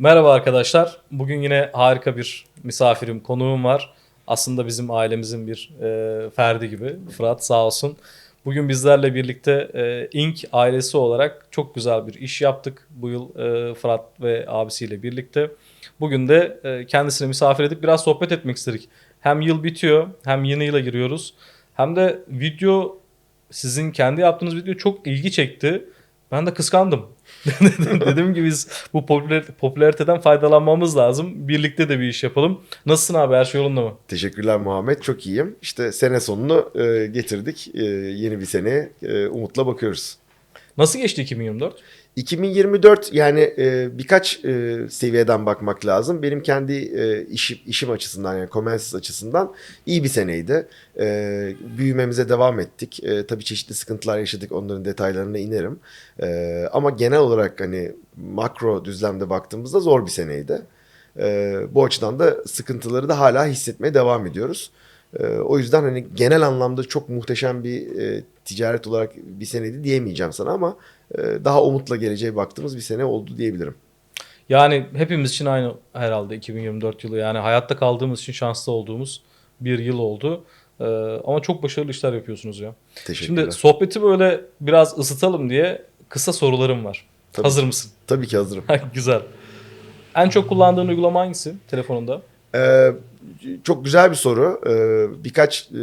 Merhaba arkadaşlar. Bugün yine harika bir misafirim, konuğum var. Aslında bizim ailemizin bir e, ferdi gibi. Fırat sağ olsun. Bugün bizlerle birlikte e, Ink ailesi olarak çok güzel bir iş yaptık. Bu yıl e, Fırat ve abisiyle birlikte. Bugün de e, kendisini misafir edip biraz sohbet etmek istedik. Hem yıl bitiyor hem yeni yıla giriyoruz. Hem de video sizin kendi yaptığınız video çok ilgi çekti. Ben de kıskandım. Dediğim gibi biz bu popüler, popülariteden faydalanmamız lazım. Birlikte de bir iş yapalım. Nasılsın abi her şey yolunda mı? Teşekkürler Muhammed. Çok iyiyim. İşte sene sonunu e, getirdik. E, yeni bir seneye e, umutla bakıyoruz. Nasıl geçti 2024? 2024 yani e, birkaç e, seviyeden bakmak lazım. Benim kendi e, işim, işim açısından yani Comensis açısından iyi bir seneydi. E, büyümemize devam ettik. E, tabii çeşitli sıkıntılar yaşadık. Onların detaylarına inerim. E, ama genel olarak hani makro düzlemde baktığımızda zor bir seneydi. E, bu açıdan da sıkıntıları da hala hissetmeye devam ediyoruz. E, o yüzden hani genel anlamda çok muhteşem bir e, ticaret olarak bir seneydi diyemeyeceğim sana ama daha umutla geleceğe baktığımız bir sene oldu diyebilirim. Yani hepimiz için aynı herhalde 2024 yılı. Yani hayatta kaldığımız için şanslı olduğumuz bir yıl oldu. Ee, ama çok başarılı işler yapıyorsunuz ya. Teşekkürler. Şimdi sohbeti böyle biraz ısıtalım diye kısa sorularım var. Tabii. Hazır mısın? Tabii ki hazırım. Güzel. En çok kullandığın uygulama hangisi telefonunda? Ee, çok güzel bir soru. Ee, birkaç e,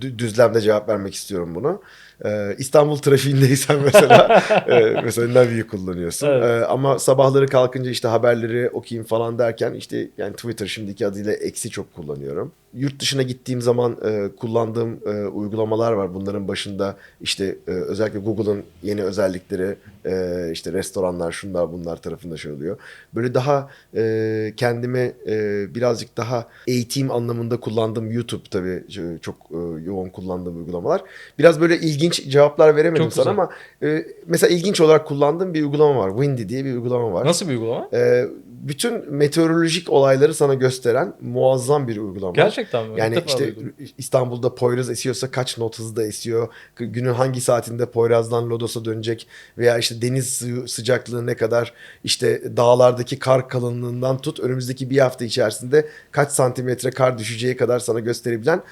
dü- düzlemde cevap vermek istiyorum bunu. Ee, İstanbul trafiğindeysen mesela e, mesela Navi'yi kullanıyorsun. Evet. Ee, ama sabahları kalkınca işte haberleri okuyayım falan derken işte yani Twitter şimdiki adıyla X'i çok kullanıyorum. Yurt dışına gittiğim zaman e, kullandığım e, uygulamalar var. Bunların başında işte e, özellikle Google'ın yeni özellikleri e, işte restoranlar şunlar bunlar tarafında şey oluyor. Böyle daha e, kendimi e, birazcık daha eğitim anlamında kullandığım YouTube tabii e, çok e, yoğun kullandığım uygulamalar. Biraz böyle ilginç cevaplar veremedim Çok sana güzel. ama e, mesela ilginç olarak kullandığım bir uygulama var. Windy diye bir uygulama var. Nasıl bir uygulama? E, bütün meteorolojik olayları sana gösteren muazzam bir uygulama. Gerçekten mi? Yani işte duydum. İstanbul'da Poyraz esiyorsa kaç not hızda esiyor, günün hangi saatinde Poyraz'dan Lodos'a dönecek veya işte deniz sıcaklığı ne kadar, işte dağlardaki kar kalınlığından tut önümüzdeki bir hafta içerisinde kaç santimetre kar düşeceği kadar sana gösterebilen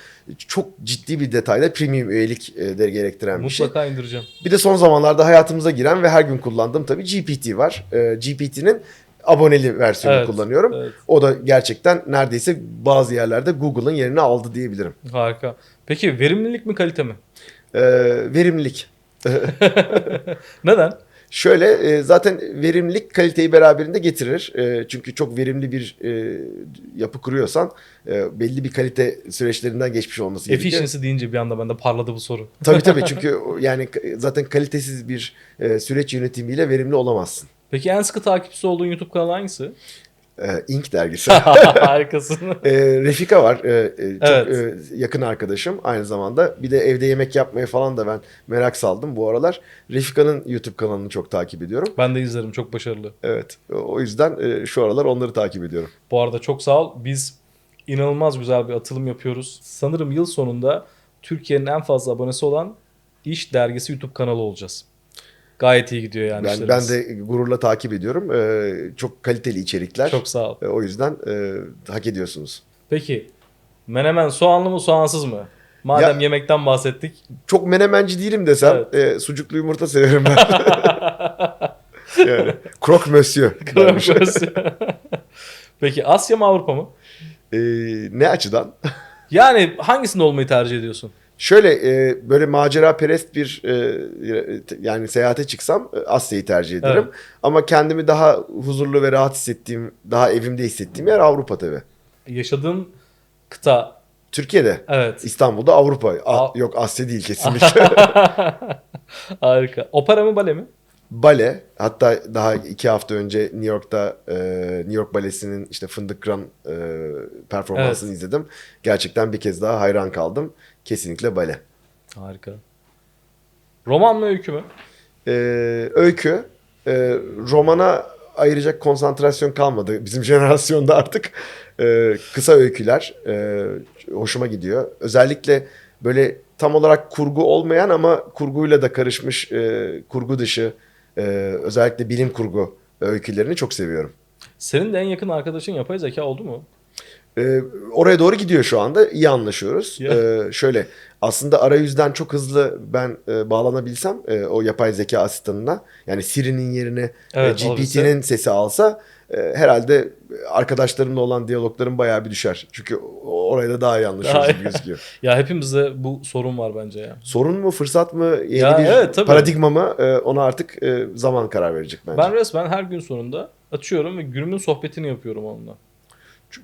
çok ciddi bir detayda premium üyelik e, de gerektiren bir şey. Mutlaka indireceğim. Bir de son zamanlarda hayatımıza giren ve her gün kullandığım tabii GPT var. E, GPT'nin aboneli versiyonunu Evet, kullanıyorum. evet. O da gerçekten neredeyse bazı yerlerde Google'ın yerini aldı diyebilirim. Harika. Peki verimlilik mi kalite mi? Ee, verimlilik. Neden? Şöyle e, zaten verimlilik kaliteyi beraberinde getirir. E, çünkü çok verimli bir e, yapı kuruyorsan belli bir kalite süreçlerinden geçmiş olması gerekiyor. Efficiency deyince bir anda bende parladı bu soru. Tabii tabii çünkü yani zaten kalitesiz bir süreç yönetimiyle verimli olamazsın. Peki en sıkı takipçisi olduğun YouTube kanalı hangisi? E, Ink dergisi. Harikasın. E, Refika var. E, e, çok Evet. e, yakın arkadaşım aynı zamanda. Bir de evde yemek yapmaya falan da ben merak saldım bu aralar. Refika'nın YouTube kanalını çok takip ediyorum. Ben de izlerim çok başarılı. Evet. O yüzden e, şu aralar onları takip ediyorum. Bu arada çok sağ ol. Biz inanılmaz güzel bir atılım yapıyoruz. Sanırım yıl sonunda Türkiye'nin en fazla abonesi olan İş Dergisi YouTube kanalı olacağız. Gayet iyi gidiyor yani Ben, ben de gururla takip ediyorum. E, çok kaliteli içerikler. Çok sağ ol. E, o yüzden e, hak ediyorsunuz. Peki menemen soğanlı mı soğansız mı? Madem Ya- yemekten bahsettik. Çok menemenci değilim desem e, sucuklu yumurta severim ben. yani croque monsieur. dermiş. Peki Asya mı Avrupa mı? E, ne açıdan? Yani hangisinde olmayı tercih ediyorsun? Şöyle e, böyle macera perest bir e, yani seyahate çıksam e, Asya'yı tercih ederim. Evet. Ama kendimi daha huzurlu ve rahat hissettiğim, daha evimde hissettiğim yer Avrupa tabii. Yaşadığın kıta. Türkiye'de, Evet. İstanbul'da Avrupa. A- A- yok Asya değil kesinlikle. Harika. Opera mı bale mi? Bale, hatta daha iki hafta önce New York'ta e, New York Balesi'nin işte Fındık Kıran e, performansını izledim. Gerçekten bir kez daha hayran kaldım. Kesinlikle bale. Harika. Roman mı öykü mü? e, öykü e, romana ayıracak konsantrasyon kalmadı bizim jenerasyonda artık E, kısa öyküler e, hoşuma gidiyor özellikle böyle tam olarak kurgu olmayan ama kurguyla da karışmış e, kurgu dışı e, özellikle bilim kurgu öykülerini çok seviyorum. Senin de en yakın arkadaşın yapay zeka oldu mu? Ee, oraya doğru gidiyor şu anda. İyi anlaşıyoruz. Ee, şöyle aslında arayüzden çok hızlı ben e, bağlanabilsem e, o yapay zeka asistanına yani Siri'nin yerine e, Evet, GPT'nin sesi alsa e, herhalde arkadaşlarımla olan diyaloglarım bayağı bir düşer. Çünkü orayla da daha iyi anlaşıyoruz gibi gözüküyor. Ya hepimizde bu sorun var bence ya. Sorun mu, fırsat mı, yeni Ya bir evet, tabii. paradigma mı e, ona artık e, zaman karar verecek bence. Ben resmen her gün sonunda açıyorum ve günümün sohbetini yapıyorum onunla.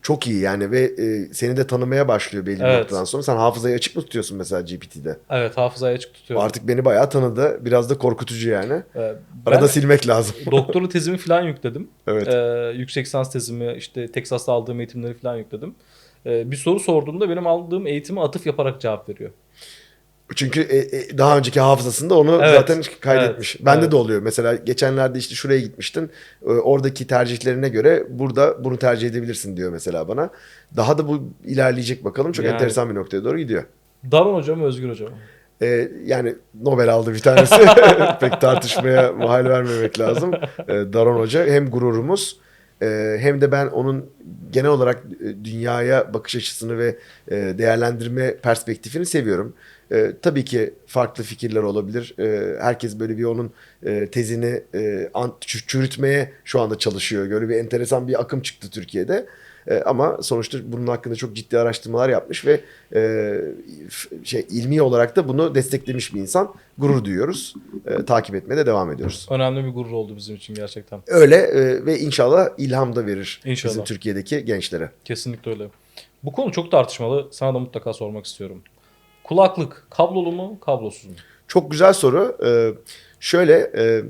Çok iyi yani ve e, seni de tanımaya başlıyor belli bir Evet. noktadan sonra. Sen hafızayı açık mı tutuyorsun mesela GPT'de? Evet hafızayı açık tutuyorum. Artık beni bayağı tanıdı. Biraz da korkutucu yani. Ee, Arada silmek lazım. doktora tezimi falan yükledim. evet. Ee, yüksek lisans tezimi işte Texas'ta aldığım eğitimleri falan yükledim. Ee, bir soru sorduğumda benim aldığım eğitime atıf yaparak cevap veriyor. Çünkü e, e, daha önceki hafızasında onu Evet. zaten kaydetmiş. Evet. Bende Evet. de oluyor. Mesela geçenlerde işte şuraya gitmiştin. E, oradaki tercihlerine göre burada bunu tercih edebilirsin diyor mesela bana. Daha da bu ilerleyecek bakalım. Çok Yani. enteresan bir noktaya doğru gidiyor. Daron hocam Özgür hocam? E, yani Nobel aldı bir tanesi. Pek tartışmaya mahal vermemek lazım. E, Daron Hoca hem gururumuz e, hem de ben onun genel olarak e, dünyaya bakış açısını ve e, değerlendirme perspektifini seviyorum. E, tabii ki farklı fikirler olabilir. E, herkes böyle bir onun e, tezini e, an- çü- çürütmeye şu anda çalışıyor. Böyle bir enteresan bir akım çıktı Türkiye'de. E, ama sonuçta bunun hakkında çok ciddi araştırmalar yapmış ve e, şey ilmi olarak da bunu desteklemiş bir insan. Gurur duyuyoruz. E, takip etmeye de devam ediyoruz. Önemli bir gurur oldu bizim için gerçekten. Öyle e, ve inşallah ilham da verir İnşallah. bizim Türkiye'deki gençlere. Kesinlikle öyle. Bu konu çok tartışmalı. Sana da mutlaka sormak istiyorum. Kulaklık kablolu mu, kablosuz mu? Çok güzel soru. Ee, şöyle e,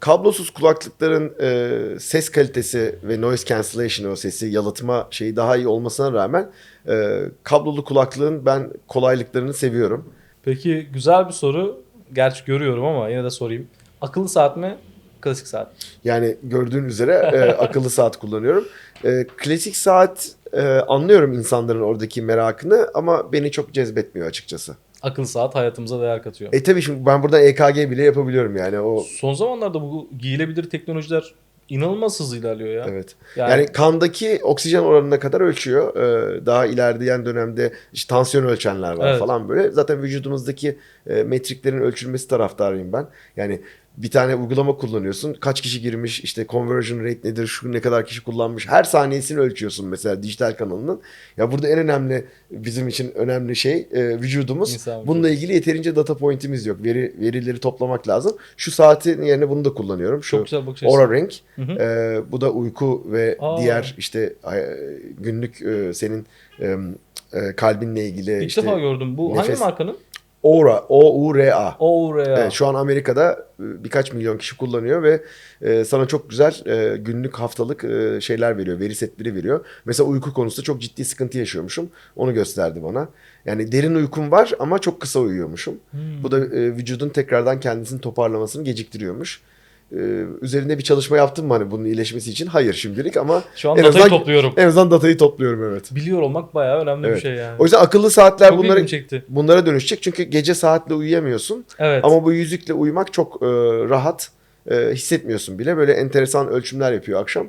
kablosuz kulaklıkların e, ses kalitesi ve noise cancellation o sesi yalıtma şeyi daha iyi olmasına rağmen e, kablolu kulaklığın ben kolaylıklarını seviyorum. Peki güzel bir soru. Gerçi görüyorum ama yine de sorayım. Akıllı saat mi, klasik saat? Yani gördüğün üzere e, akıllı saat kullanıyorum. E, klasik saat e, anlıyorum insanların oradaki merakını ama beni çok cezbetmiyor açıkçası. Akıllı saat hayatımıza değer katıyor. E tabii şimdi ben burada EKG bile yapabiliyorum yani o Son zamanlarda bu giyilebilir teknolojiler inanılmaz hızlı ilerliyor ya. evet. Yani, Yani kandaki oksijen oranına kadar ölçüyor. Ee, daha ilerleyen dönemde işte tansiyon ölçenler var Evet. falan böyle. Zaten vücudumuzdaki e, metriklerin ölçülmesi taraftarıyım ben. Yani bir tane uygulama kullanıyorsun. Kaç kişi girmiş, işte conversion rate nedir, şu ne kadar kişi kullanmış. Her saniyesini ölçüyorsun mesela dijital kanalının. Ya burada en önemli bizim için önemli şey e, vücudumuz. İnsan vücudu. Bununla ilgili yeterince data pointimiz yok. Veri verileri toplamak lazım. Şu saatin yerine bunu da kullanıyorum. Şu çok güzel bakış. Aura Ring. Hı hı. Ee, bu da uyku ve Aa. diğer işte e, günlük e, senin e, e, kalbinle ilgili İlk işte defa gördüm. Bu nefes- hangi markanın? Aura, O-U-R-A. Oraya. Evet, şu an Amerika'da e, birkaç milyon kişi kullanıyor ve e, sana çok güzel e, günlük haftalık e, şeyler veriyor, veri setleri veriyor. Mesela uyku konusunda çok ciddi sıkıntı yaşıyormuşum. Onu gösterdi bana. Yani derin uykum var ama çok kısa uyuyormuşum. Hmm. Bu da e, vücudun tekrardan kendisini toparlamasını geciktiriyormuş. E, üzerinde bir çalışma yaptım mı hani bunun iyileşmesi için? Hayır şimdilik ama Şu an en datayı azından- topluyorum. en azından datayı topluyorum evet. Biliyor olmak bayağı önemli bir Evet. şey yani. O yüzden akıllı saatler Çok bunları ilgimi çekti. bunlara dönüşecek çünkü gece saatle uyuyamıyorsun. Evet. Ama bu yüzükle uyumak çok e, rahat. E, hissetmiyorsun bile. Böyle enteresan ölçümler yapıyor akşam.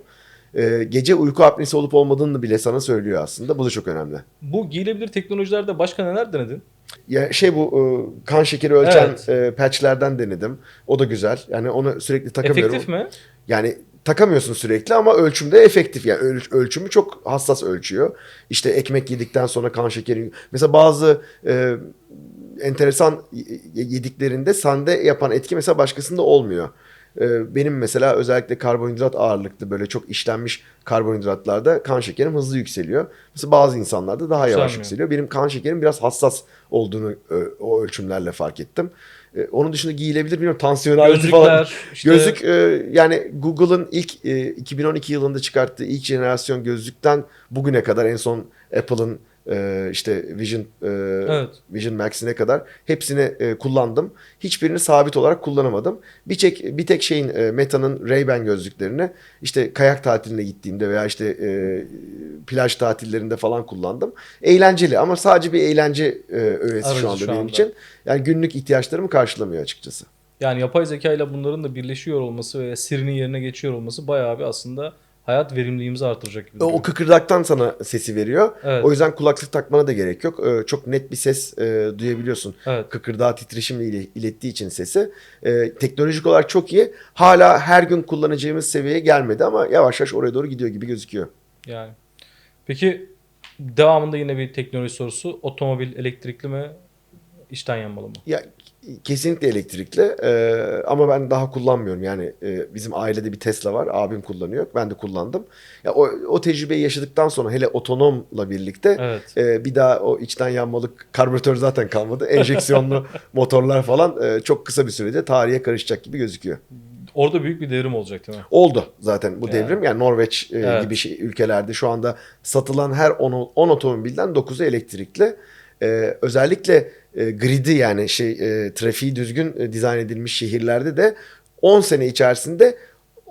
E, gece uyku apnesi olup olmadığını bile sana söylüyor aslında. Bu da çok önemli. Bu giyilebilir teknolojilerde başka neler denedin? Ya şey bu e, kan şekeri ölçen Evet. e, patchlerden denedim. O da güzel. Yani onu sürekli takamıyorum. Efektif mi? Yani takamıyorsun sürekli ama ölçümde efektif. Yani öl- ölçümü çok hassas ölçüyor. İşte ekmek yedikten sonra kan şekeri. Mesela bazı e, enteresan y- yediklerinde sende yapan etki mesela başkasında olmuyor. E, benim mesela özellikle karbonhidrat ağırlıklı böyle çok işlenmiş karbonhidratlarda kan şekerim hızlı yükseliyor. Mesela bazı insanlarda daha yavaş Yükselmiyor. yükseliyor. Benim kan şekerim biraz hassas olduğunu e, o ölçümlerle fark ettim. E, onun dışında giyilebilir bilmiyorum tansiyon aleti falan. İşte Gözlük e, yani Google'ın ilk e, 2012 yılında çıkarttığı ilk jenerasyon gözlükten bugüne kadar en son Apple'ın e, işte Vision e, Evet. Vision Max'ine kadar hepsini e, kullandım. Hiçbirini sabit olarak kullanamadım. Bir tek bir tek şeyin e, Meta'nın Ray-Ban gözlüklerini işte kayak tatiline gittiğimde veya işte e, plaj tatillerinde falan kullandım. Eğlenceli ama sadece bir eğlence e, öğesi Aracı şu anda şu benim anda. için. Yani günlük ihtiyaçlarımı karşılamıyor açıkçası. Yani yapay zeka ile bunların da birleşiyor olması ve Siri'nin yerine geçiyor olması bayağı bir aslında hayat verimliliğimizi artıracak gibi. O kıkırdaktan sana sesi veriyor. Evet. O yüzden kulaklık takmana da gerek yok. Ee, Çok net bir ses e, duyabiliyorsun. Evet. Kıkırdağı titreşimle ile- ilettiği için sesi. Ee, teknolojik olarak çok iyi. Hala her gün kullanacağımız seviyeye gelmedi ama yavaş yavaş oraya doğru gidiyor gibi gözüküyor. Yani. Peki devamında yine bir teknoloji sorusu. Otomobil elektrikli mi? İçten yanmalı mı? Ya kesinlikle elektrikli Ee, ama ben daha kullanmıyorum. Yani e, bizim ailede bir Tesla var. Abim kullanıyor. Ben de kullandım. Ya o, o tecrübeyi yaşadıktan sonra hele otonomla birlikte Evet. e, bir daha o içten yanmalı karbüratör zaten kalmadı. Enjeksiyonlu motorlar falan e, çok kısa bir sürede tarihe karışacak gibi gözüküyor. Orada büyük bir devrim olacak değil mi? Oldu zaten bu Yani. devrim. Yani Norveç e, Evet. gibi şey, ülkelerde şu anda satılan her 10, 10 otomobilden 9'u elektrikli. E, özellikle e, gridi yani şey e, trafiği düzgün e, dizayn edilmiş şehirlerde de 10 sene içerisinde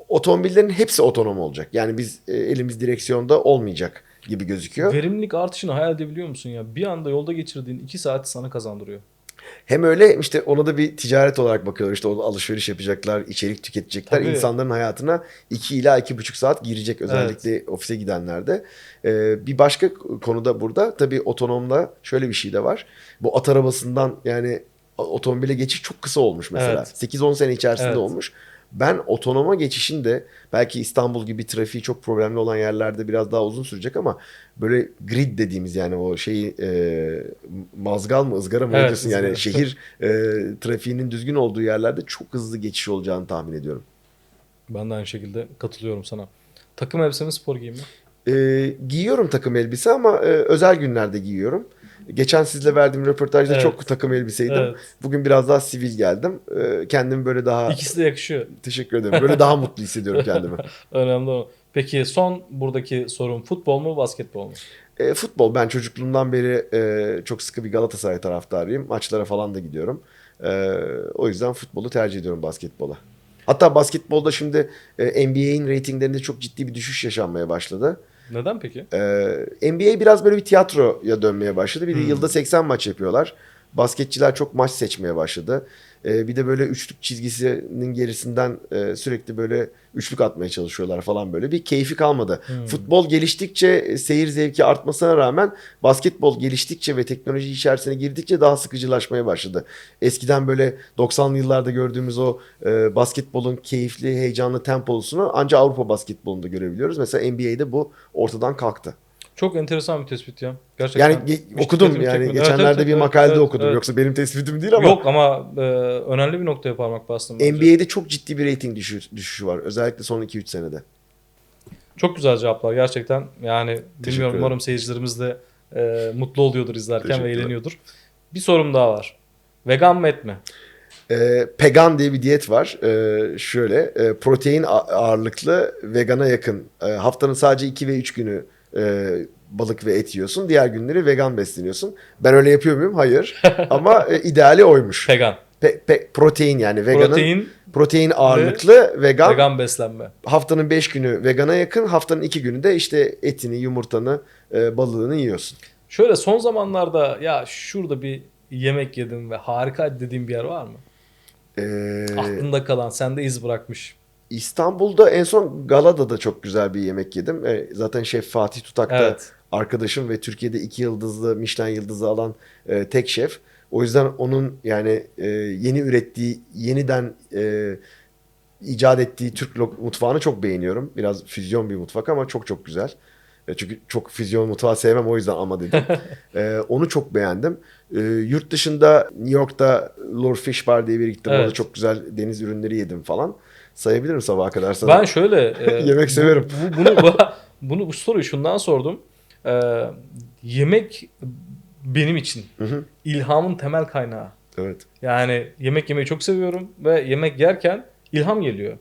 otomobillerin hepsi otonom olacak. Yani biz e, elimiz direksiyonda olmayacak gibi gözüküyor. Verimlilik artışını hayal edebiliyor musun ya? Bir anda yolda geçirdiğin 2 saati sana kazandırıyor. Hem öyle işte ona da bir ticaret olarak bakıyorlar. İşte o alışveriş yapacaklar, içerik tüketecekler. Tabii. İnsanların hayatına 2 ila 2,5 saat girecek özellikle ofise gidenlerde. Ee, bir başka konuda burada tabii otonomda şöyle bir şey de var. Bu at arabasından yani otomobile geçiş çok kısa olmuş mesela. Evet. 8-10 sene içerisinde Evet. olmuş. Ben otonoma geçişin de belki İstanbul gibi trafiği çok problemli olan yerlerde biraz daha uzun sürecek ama böyle grid dediğimiz yani o şeyi e, mazgal mı ızgara mı Evet, diyorsun yani ızgara. şehir e, trafiğinin düzgün olduğu yerlerde çok hızlı geçiş olacağını tahmin ediyorum. Ben de aynı şekilde katılıyorum sana. Takım elbise mi spor giyimi mi? E, giyiyorum takım elbise ama e, özel günlerde giyiyorum. Geçen sizle verdiğim röportajda Evet. çok takım elbiseydim. Evet. Bugün biraz daha sivil geldim. E, kendimi böyle daha İkisi de yakışıyor. teşekkür ederim. Böyle daha mutlu hissediyorum kendimi. Önemli o. Peki son buradaki sorum futbol mu basketbol mu? E, futbol ben çocukluğumdan beri e, çok sıkı bir Galatasaray taraftarıyım. Maçlara falan da gidiyorum. E, o yüzden futbolu tercih ediyorum basketbola. Hatta basketbolda şimdi e, NBA'in reytinglerinde çok ciddi bir düşüş yaşanmaya başladı. Neden peki? E, NBA biraz böyle bir tiyatroya dönmeye başladı. Bir de Hmm. yılda 80 maç yapıyorlar. Basketçiler çok maç seçmeye başladı. E, bir de böyle üçlük çizgisinin gerisinden e, sürekli böyle üçlük atmaya çalışıyorlar falan böyle. Bir keyfi kalmadı. Hmm. Futbol geliştikçe e, seyir zevki artmasına rağmen basketbol geliştikçe ve teknoloji içerisine girdikçe daha sıkıcılaşmaya başladı. Eskiden böyle 90'lı yıllarda gördüğümüz o e, basketbolun keyifli, heyecanlı temposunu ancak Avrupa basketbolunda görebiliyoruz. Mesela NBA'de bu ortadan kalktı. Çok enteresan bir tespit ya. Gerçekten. Yani ge- okudum yani çekmedi. geçenlerde Evet, evet, bir makalede evet, okudum. evet. Yoksa benim tespitim değil ama. Yok ama e, önemli bir noktaya parmak bastım. bence. NBA'de çok ciddi bir rating düşüşü, düşüşü var. Özellikle son 2-3 senede. Çok güzel cevaplar gerçekten. Yani bilmiyorum ederim. umarım seyircilerimiz de e, mutlu oluyordur izlerken ve eğleniyordur. Bir sorum daha var. Vegan mı et mi? Ee, pegan diye bir diyet var. Ee, şöyle e, protein ağırlıklı vegana yakın. Ee, haftanın sadece 2 ve 3 günü e, balık ve et yiyorsun. Diğer günleri vegan besleniyorsun. Ben öyle yapıyor muyum? Hayır. Ama e, ideali oymuş. Vegan. Pe- pe- protein yani veganın protein, Protein, ağırlıklı vegan. vegan beslenme. Haftanın 5 günü vegana yakın. Haftanın 2 günü de işte etini, yumurtanı, e, balığını yiyorsun. Şöyle son zamanlarda ya şurada bir yemek yedim ve harika dediğim bir yer var mı? Ee, Aklında kalan, sende iz bırakmış. İstanbul'da en son Galada'da çok güzel bir yemek yedim. E, zaten Şef Fatih Tutak da Evet. arkadaşım ve Türkiye'de iki yıldızlı Michelin yıldızı alan e, tek şef. O yüzden onun yani e, yeni ürettiği, yeniden e, icat ettiği Türk mutfağını çok beğeniyorum. Biraz füzyon bir mutfak ama çok çok güzel. E, çünkü çok füzyon mutfağı sevmem o yüzden ama dedim. E, onu çok beğendim. E, yurt dışında New York'ta Lord Fish Bar diye bir gittim. Evet. Orada çok güzel deniz ürünleri yedim falan. Sayabilirim sabaha kadar sana. Ben şöyle e, Yemek severim. Bu, bunu bunu bu soruyu şundan sordum. E, yemek benim için Hı hı. ilhamın temel kaynağı. Evet. Yani yemek yemeyi çok seviyorum ve yemek yerken ilham geliyor.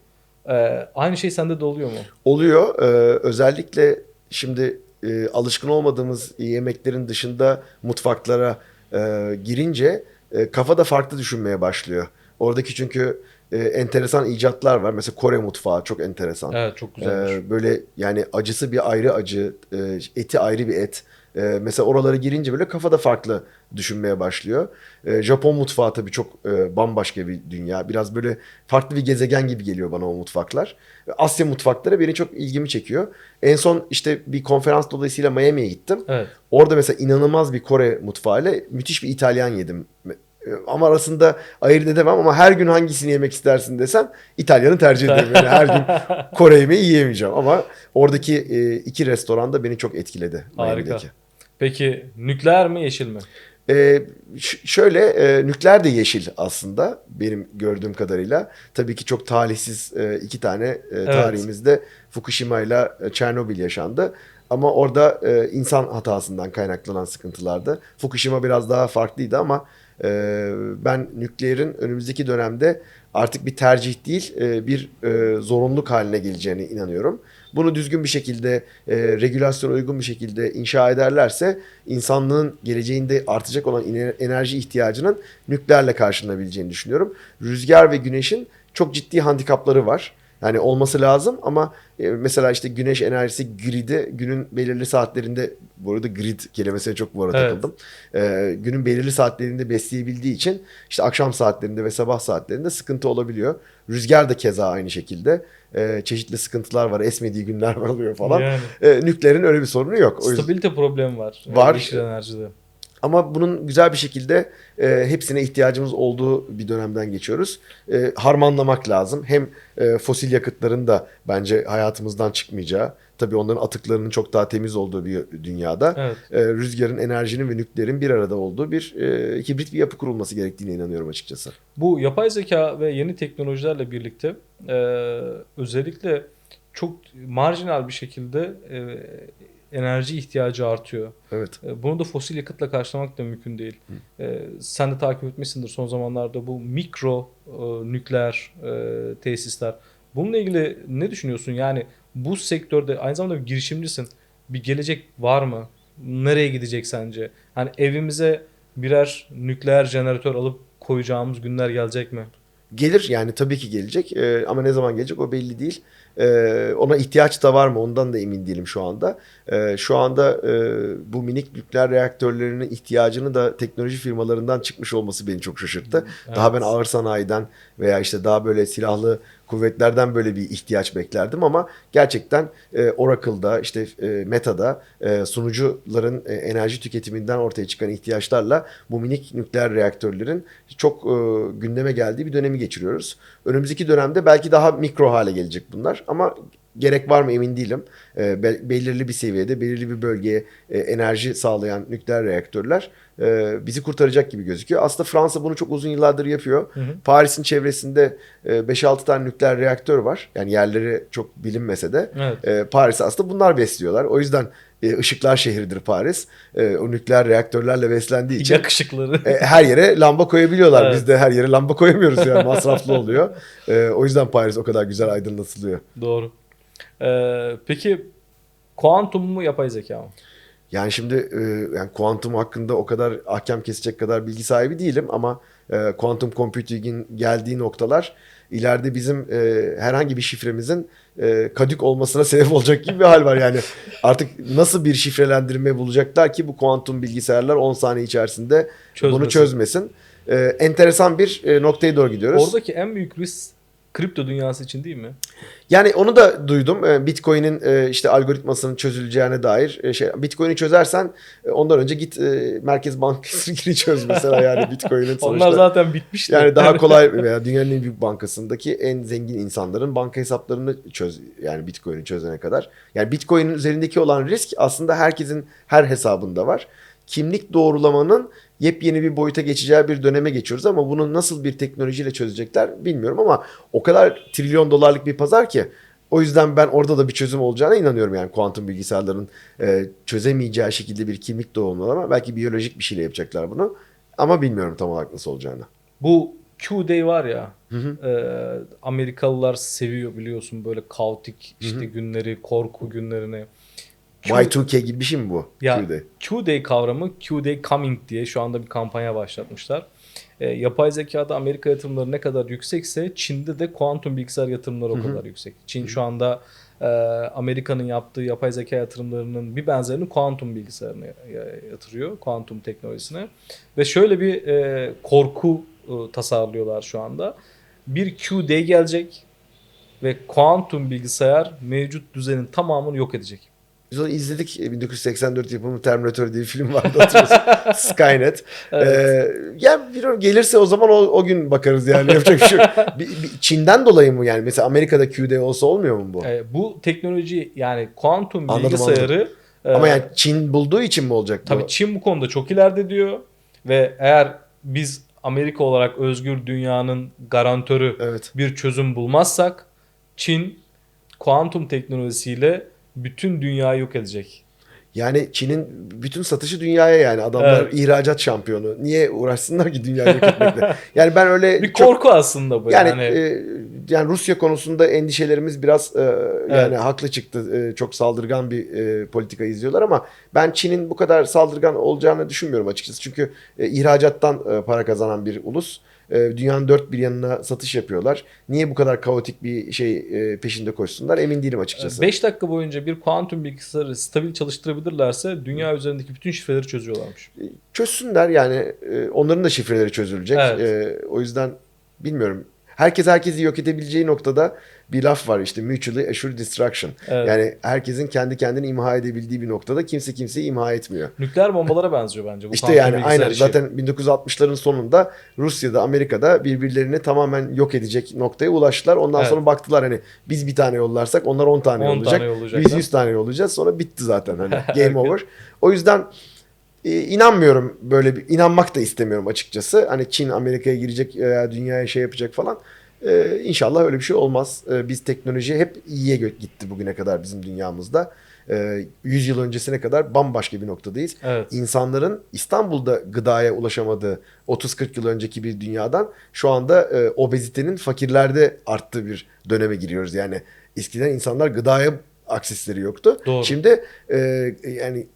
E, aynı şey sende de oluyor mu? Oluyor. Ee, özellikle şimdi e, alışkın olmadığımız yemeklerin dışında mutfaklara e, girince e, kafa da farklı düşünmeye başlıyor. Oradaki çünkü e, enteresan icatlar var. Mesela Kore mutfağı çok enteresan. Evet çok güzelmiş. Ee, böyle yani acısı bir ayrı acı, e, eti ayrı bir et. E, mesela oralara girince böyle kafada farklı düşünmeye başlıyor. E, Japon mutfağı tabii çok e, bambaşka bir dünya. Biraz böyle farklı bir gezegen gibi geliyor bana o mutfaklar. Asya mutfakları beni çok ilgimi çekiyor. En son işte bir konferans dolayısıyla Miami'ye gittim. Evet. Orada mesela inanılmaz bir Kore mutfağıyla müthiş bir İtalyan yedim. E, Ama arasında ayırt edemem ama her gün hangisini yemek istersin desem İtalyan'ı tercih ederim. Yani her gün Kore yemeği yiyemeyeceğim ama oradaki e, iki restoran da beni çok etkiledi. Harika. Miami'deki. Peki nükleer mi yeşil mi? Ee, şöyle e, nükleer de yeşil aslında benim gördüğüm kadarıyla. Tabii ki çok talihsiz e, iki tane e, tarihimizde Fukushima ile e, Çernobil yaşandı. Ama orada e, insan hatasından kaynaklanan sıkıntılardı. Fukushima biraz daha farklıydı ama e, ben nükleerin önümüzdeki dönemde artık bir tercih değil e, bir e, zorunluluk haline geleceğine inanıyorum. Bunu düzgün bir şekilde, e, regülasyona uygun bir şekilde inşa ederlerse insanlığın geleceğinde artacak olan enerji ihtiyacının nükleerle karşılanabileceğini düşünüyorum. Rüzgar ve güneşin çok ciddi handikapları var. Yani olması lazım ama mesela işte güneş enerjisi grid'i günün belirli saatlerinde bu arada grid kelimesine çok bu arada Evet. takıldım. E, günün belirli saatlerinde besleyebildiği için işte akşam saatlerinde ve sabah saatlerinde sıkıntı olabiliyor. Rüzgar da keza aynı şekilde. E, çeşitli sıkıntılar var. Esmediği günler var oluyor falan. Yani E, nükleerin öyle bir sorunu yok. O yüzden- stabilite problemi var. e, Var. Yeşil enerjide. Ama bunun güzel bir şekilde e, hepsine ihtiyacımız olduğu bir dönemden geçiyoruz. E, harmanlamak lazım. Hem e, fosil yakıtların da bence hayatımızdan çıkmayacağı, tabii onların atıklarının çok daha temiz olduğu bir dünyada Evet. e, rüzgarın, enerjinin ve nükleerin bir arada olduğu bir e, hibrit bir yapı kurulması gerektiğine inanıyorum açıkçası. Bu yapay zeka ve yeni teknolojilerle birlikte e, özellikle çok marjinal bir şekilde e, enerji ihtiyacı artıyor. Evet. E, Bunu da fosil yakıtla karşılamak da mümkün değil. E, sen de takip etmişsindir son zamanlarda bu mikro e, nükleer e, tesisler. Bununla ilgili ne düşünüyorsun? Yani bu sektörde aynı zamanda bir girişimcisin. Bir gelecek var mı? Nereye gidecek sence? Hani evimize birer nükleer jeneratör alıp koyacağımız günler gelecek mi? Gelir yani tabii ki gelecek E, ama ne zaman gelecek o belli değil. E, ona ihtiyaç da var mı ondan da emin değilim şu anda. E, şu anda e, bu minik nükleer reaktörlerinin ihtiyacını da teknoloji firmalarından çıkmış olması beni çok şaşırttı. Daha Evet. ben ağır sanayiden veya işte daha böyle silahlı kuvvetlerden böyle bir ihtiyaç beklerdim ama gerçekten e, Oracle'da işte e, Meta'da e, sunucuların e, enerji tüketiminden ortaya çıkan ihtiyaçlarla bu minik nükleer reaktörlerin çok e, gündeme geldiği bir dönemi geçiriyoruz. Önümüzdeki dönemde belki daha mikro hale gelecek bunlar ama gerek var mı emin değilim. E, be- belirli bir seviyede, belirli bir bölgeye e, enerji sağlayan nükleer reaktörler e, bizi kurtaracak gibi gözüküyor. Aslında Fransa bunu çok uzun yıllardır yapıyor. Paris'in çevresinde e, 5-6 tane nükleer reaktör var. Yani yerleri çok bilinmese de Evet. e, Paris aslında bunlar besliyorlar. O yüzden e, ışıklar şehridir Paris. E, o nükleer reaktörlerle beslendiği için Yakışıkları. e, her yere lamba koyabiliyorlar. Evet. Biz de her yere lamba koyamıyoruz yani masraflı oluyor. E, o yüzden Paris o kadar güzel aydınlatılıyor. Doğru. Ee, peki kuantum mu yapay zeka mı? Yani şimdi e, yani kuantum hakkında o kadar ahkam kesecek kadar bilgi sahibi değilim ama e, kuantum computing'in geldiği noktalar ileride bizim e, herhangi bir şifremizin e, kadük olmasına sebep olacak gibi bir hal var yani. Artık nasıl bir şifrelendirme bulacaklar ki bu kuantum bilgisayarlar 10 saniye içerisinde Çözmesin. bunu çözmesin. E, enteresan bir e, noktaya doğru gidiyoruz. Oradaki en büyük risk kripto dünyası için değil mi? Yani onu da duydum. Ee, Bitcoin'in e, işte algoritmasının çözüleceğine dair e, şey. Bitcoin'i çözersen e, ondan önce git Merkez Bankası'nkini çöz mesela yani Bitcoin'in sonuçta. Onlar zaten bitmişti. Yani daha kolay veya dünyanın en büyük bankasındaki en zengin insanların banka hesaplarını çöz yani Bitcoin'i çözene kadar. Yani Bitcoin'in üzerindeki olan risk aslında herkesin her hesabında var. Kimlik doğrulamanın yepyeni bir boyuta geçeceği bir döneme geçiyoruz ama bunu nasıl bir teknolojiyle çözecekler bilmiyorum ama o kadar trilyon dolarlık bir pazar ki o yüzden ben orada da bir çözüm olacağına inanıyorum yani kuantum bilgisayarların e, çözemeyeceği şekilde bir kimlik doğrulama belki biyolojik bir şeyle yapacaklar bunu ama bilmiyorum tam olarak nasıl olacağını. Bu Q-Day var ya. Hı hı. e, Amerikalılar seviyor biliyorsun böyle kaotik işte günleri, korku günlerini. Q- Y2K gibi bir şey mi bu? Ya Q'de? Q-Day kavramı Q-Day Coming diye şu anda bir kampanya başlatmışlar. E, yapay zekada Amerika yatırımları ne kadar yüksekse Çin'de de kuantum bilgisayar yatırımları o kadar yüksek. Çin şu anda e, Amerika'nın yaptığı yapay zeka yatırımlarının bir benzerini kuantum bilgisayarına ya- yatırıyor. Kuantum teknolojisine. Ve şöyle bir e, korku e, tasarlıyorlar şu anda. Bir QD gelecek ve kuantum bilgisayar mevcut düzenin tamamını yok edecek. Biz onu izledik. E, 1984 yapımı Terminator diye bir film vardı. Skynet. Evet. Ee, yani bilmiyorum gelirse o zaman o, o gün bakarız yani yapacak bir şey yok. Bir- bir- Çin'den dolayı mı yani? Mesela Amerika'da QD olsa olmuyor mu bu? E, bu teknoloji yani kuantum Anladım, bilgisayarı e, Ama yani Çin bulduğu için mi olacak bu? Tabii Çin bu konuda çok ileride diyor ve eğer biz Amerika olarak özgür dünyanın garantörü Evet. bir çözüm bulmazsak Çin kuantum teknolojisiyle bütün dünyayı yok edecek. Yani Çin'in bütün satışı dünyaya yani. Adamlar Evet. ihracat şampiyonu. Niye uğraşsınlar ki dünyayı yok etmekle? Yani ben öyle Bir çok- korku aslında bu Yani yani. e, yani Rusya konusunda endişelerimiz biraz e, yani haklı çıktı. E, çok saldırgan bir e, politika izliyorlar ama ben Çin'in bu kadar saldırgan olacağını düşünmüyorum açıkçası. Çünkü e, ihracattan e, para kazanan bir ulus. E, dünyanın dört bir yanına satış yapıyorlar. Niye bu kadar kaotik bir şey e, peşinde koşsunlar emin değilim açıkçası. 5 dakika boyunca bir kuantum bilgisayarı stabil çalıştırabilirlerse dünya üzerindeki bütün şifreleri çözüyorlarmış. Çözsünler yani e, onların da şifreleri çözülecek. Evet. E, o yüzden bilmiyorum. Herkes herkesi yok edebileceği noktada bir laf var işte mutually assured destruction. Evet. Yani herkesin kendi kendini imha edebildiği bir noktada kimse kimseyi imha etmiyor. Nükleer bombalara benziyor bence bu İşte yani aynen işi. zaten 1960'ların sonunda Rusya'da Amerika'da birbirlerini tamamen yok edecek noktaya ulaştılar. Ondan Evet. sonra baktılar hani biz bir tane yollarsak onlar 10 tane 10 yollayacak. tane yollayacaklar. Biz 100 tane yollayacağız sonra bitti zaten hani game over. O yüzden e, inanmıyorum böyle bir inanmak da istemiyorum açıkçası. Hani Çin Amerika'ya girecek veya dünyaya şey yapacak falan. E, inşallah öyle bir şey olmaz. E, biz teknoloji hep iyiye gitti bugüne kadar bizim dünyamızda. E, 100 yıl öncesine kadar bambaşka bir noktadayız. Evet. İnsanların İstanbul'da gıdaya ulaşamadığı 30-40 yıl önceki bir dünyadan şu anda e, obezitenin fakirlerde arttığı bir döneme giriyoruz. Yani eskiden insanlar gıdaya aksesleri yoktu. Doğru. Şimdi e, yani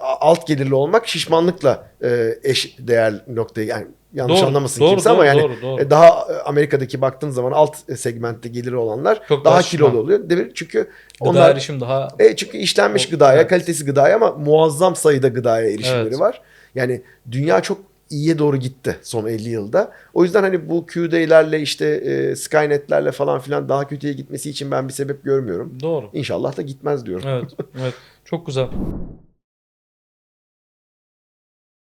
alt gelirli olmak şişmanlıkla e, eş değer noktaya yani yanlış Doğru, anlamasın doğru, kimse doğru, ama yani doğru, doğru. e, daha e, Amerika'daki baktığın zaman alt segmentte geliri olanlar Çok daha daha kilolu oluyor. Mi? Çünkü Gıda onlar erişim daha e çünkü işlenmiş O- gıdaya, evet. kalitesi gıdaya ama muazzam sayıda gıdaya erişimleri Evet. var. Yani dünya çok iyiye doğru gitti son 50 yılda. O yüzden hani bu QD'lerle işte e, Skynet'lerle falan filan daha kötüye gitmesi için ben bir sebep görmüyorum. doğru. İnşallah da gitmez diyorum. Evet, evet. Çok güzel.